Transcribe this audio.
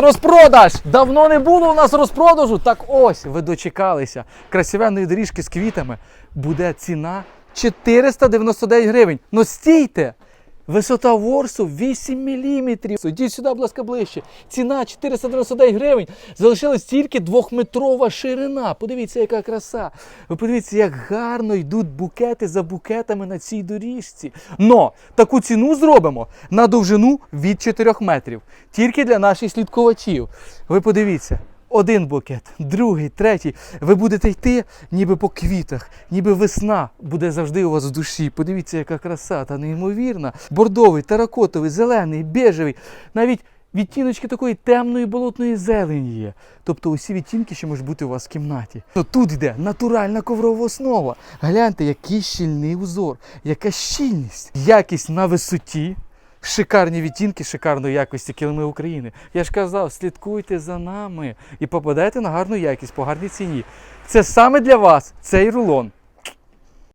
Розпродаж! Давно не було у нас розпродажу. Так ось ви дочекалися. Красивенної доріжки з квітами буде ціна 499 гривень. Ну стійте! Висота ворсу 8 мм. Ідіть сюди, будь ласка, ближче. Ціна 499 гривень. Залишилась тільки двохметрова ширина. Подивіться, яка краса. Ви подивіться, як гарно йдуть букети за букетами на цій доріжці. Но таку ціну зробимо на довжину від 4 метрів. Тільки для наших слідкувачів. Ви подивіться. Один букет, другий, третій. Ви будете йти ніби по квітах, ніби весна буде завжди у вас в душі. Подивіться, яка краса та неймовірна. Бордовий, таракотовий, зелений, бежевий, навіть відтіночки такої темної болотної зелені є. Тобто усі відтінки, що можуть бути у вас в кімнаті. То тут йде натуральна коврова основа. Гляньте, який щільний узор, яка щільність, якість на висоті. Шикарні відтінки шикарної якості килими України. Я ж казав, слідкуйте за нами і попадайте на гарну якість по гарній ціні. Це саме для вас цей рулон.